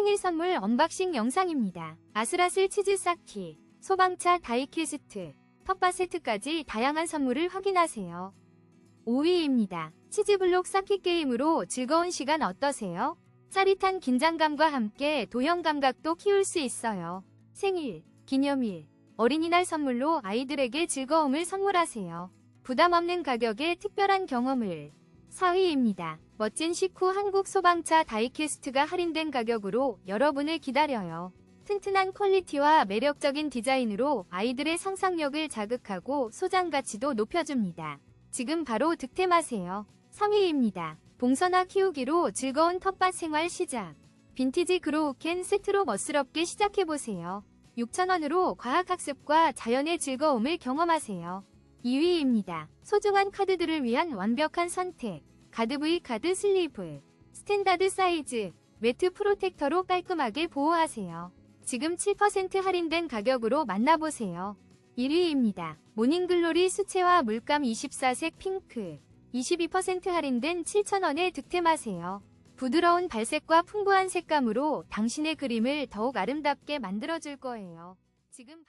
생일 선물 언박싱 영상입니다. 아슬아슬 치즈 쌓기, 소방차 다이캐스트, 텃밭 세트까지 다양한 선물을 확인하세요. 5위입니다. 치즈블록 쌓기 게임으로 즐거운 시간 어떠세요? 짜릿한 긴장감과 함께 도형 감각도 키울 수 있어요. 생일, 기념일, 어린이날 선물로 아이들에게 즐거움을 선물하세요. 부담 없는 가격에 특별한 경험을. 4위입니다. 멋진 식후 한국 소방차 다이캐스트가 할인된 가격으로 여러분을 기다려요. 튼튼한 퀄리티와 매력적인 디자인으로 아이들의 상상력을 자극하고 소장 가치도 높여줍니다. 지금 바로 득템하세요. 3위입니다. 봉선화 키우기로 즐거운 텃밭 생활 시작. 빈티지 그로우캔 세트로 멋스럽게 시작해보세요. 6,000원으로 과학학습과 자연의 즐거움을 경험하세요. 2위입니다. 소중한 카드들을 위한 완벽한 선택. 가드브이 카드 슬리브. 스탠다드 사이즈. 매트 프로텍터로 깔끔하게 보호하세요. 지금 7% 할인된 가격으로 만나보세요. 1위입니다. 모닝글로리 수채화 물감 24색 핑크. 22% 할인된 7,000원에 득템하세요. 부드러운 발색과 풍부한 색감으로 당신의 그림을 더욱 아름답게 만들어줄 거예요. 지금